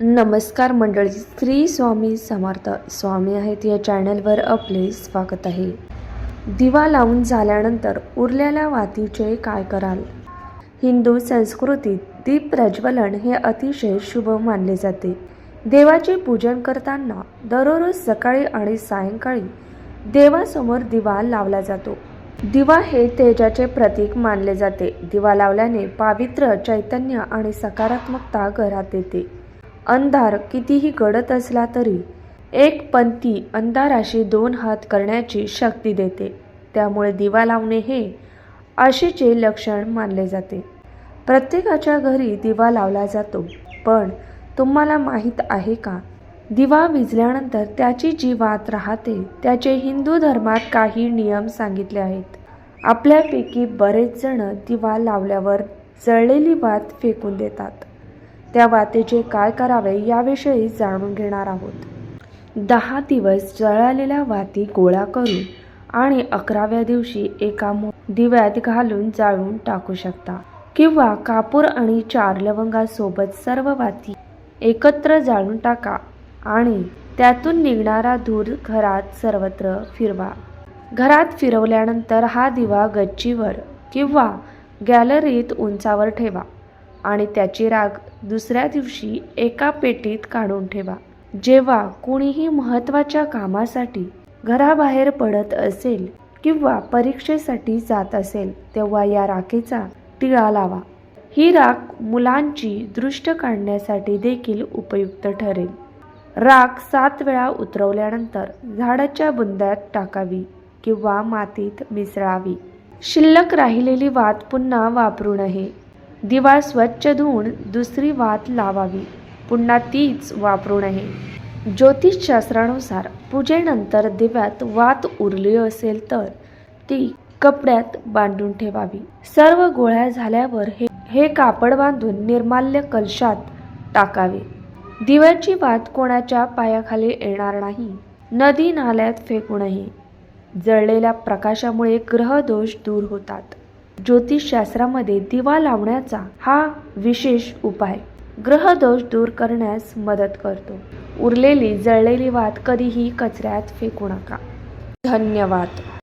नमस्कार मंडळी श्री स्वामी समर्थ स्वामी आहेत या चॅनलवर आपले स्वागत आहे. दिवा लावून झाल्यानंतर उरलेल्या वातीचे काय कराल? हिंदू संस्कृतीत दीप प्रज्वलन हे अतिशय शुभ मानले जाते. देवाचे पूजन करताना दररोज सकाळी आणि सायंकाळी देवासमोर दिवा लावला जातो. दिवा हे तेजाचे प्रतीक मानले जाते. दिवा लावल्याने पावित्र्य चैतन्य आणि सकारात्मकता घरात येते. अंधार कितीही गडत असला तरी एक पंथी अंधाराशी दोन हात करण्याची शक्ती देते. त्यामुळे दिवा लावणे हे आशेचे लक्षण मानले जाते. प्रत्येकाच्या घरी दिवा लावला जातो. पण तुम्हाला माहीत आहे का? दिवा विजल्यानंतर त्याची जी वात राहते त्याचे हिंदू धर्मात काही नियम सांगितले आहेत. आपल्यापैकी बरेच जण दिवा लावल्यावर जळलेली वात फेकून देतात. त्या वातेचे काय करावे याविषयी जाणून घेणार आहोत. दहा दिवस जळालेल्या वाती गोळा करून आणि अकराव्या दिवशी एका दिव्यात घालून जाळून टाकू शकता. किंवा कापूर आणि चार लवंगासोबत सर्व वाती एकत्र जाळून टाका आणि त्यातून निघणारा धूर घरात सर्वत्र फिरवा. घरात फिरवल्यानंतर हा दिवा गच्चीवर किंवा गॅलरीत उंचावर ठेवा आणि त्याची राग दुसऱ्या दिवशी एका पेटीत काढून ठेवा. जेव्हा कुणीही महत्त्वाच्या कामासाठी घराबाहेर पडत असेल किंवा परीक्षेसाठी जात असेल तेव्हा या राखेचा टिळा लावा. ही राख मुलांची दृष्ट काढण्यासाठी देखील उपयुक्त ठरेल. राख सात वेळा उतरवल्यानंतर झाडाच्या बुंद्यात टाकावी किंवा मातीत मिसळावी. शिल्लक राहिलेली वात पुन्हा वापरू नये. दिवा स्वच्छ धुवून दुसरी वात लावावी. पुन्हा तीच वापरू नये. ज्योतिषशास्त्रानुसार पूजेनंतर दिव्यात वात उरली असेल तर ती कपड्यात बांधून ठेवावी. सर्व गोळ्या झाल्यावर हे हे कापड बांधून निर्माल्य कलशात टाकावे. दिव्याची वात कोणाच्या पायाखाली येणार नाही. नदी नाल्यात फेकू नये. जळलेल्या प्रकाशामुळे ग्रहदोष दूर होतात. ज्योतिषशास्त्रामध्ये दिवा लावण्याचा हा विशेष उपाय. ग्रहदोष दूर करण्यास मदत करतो. उरलेली जळलेली वात कधीही कचऱ्यात फेकू नका. धन्यवाद.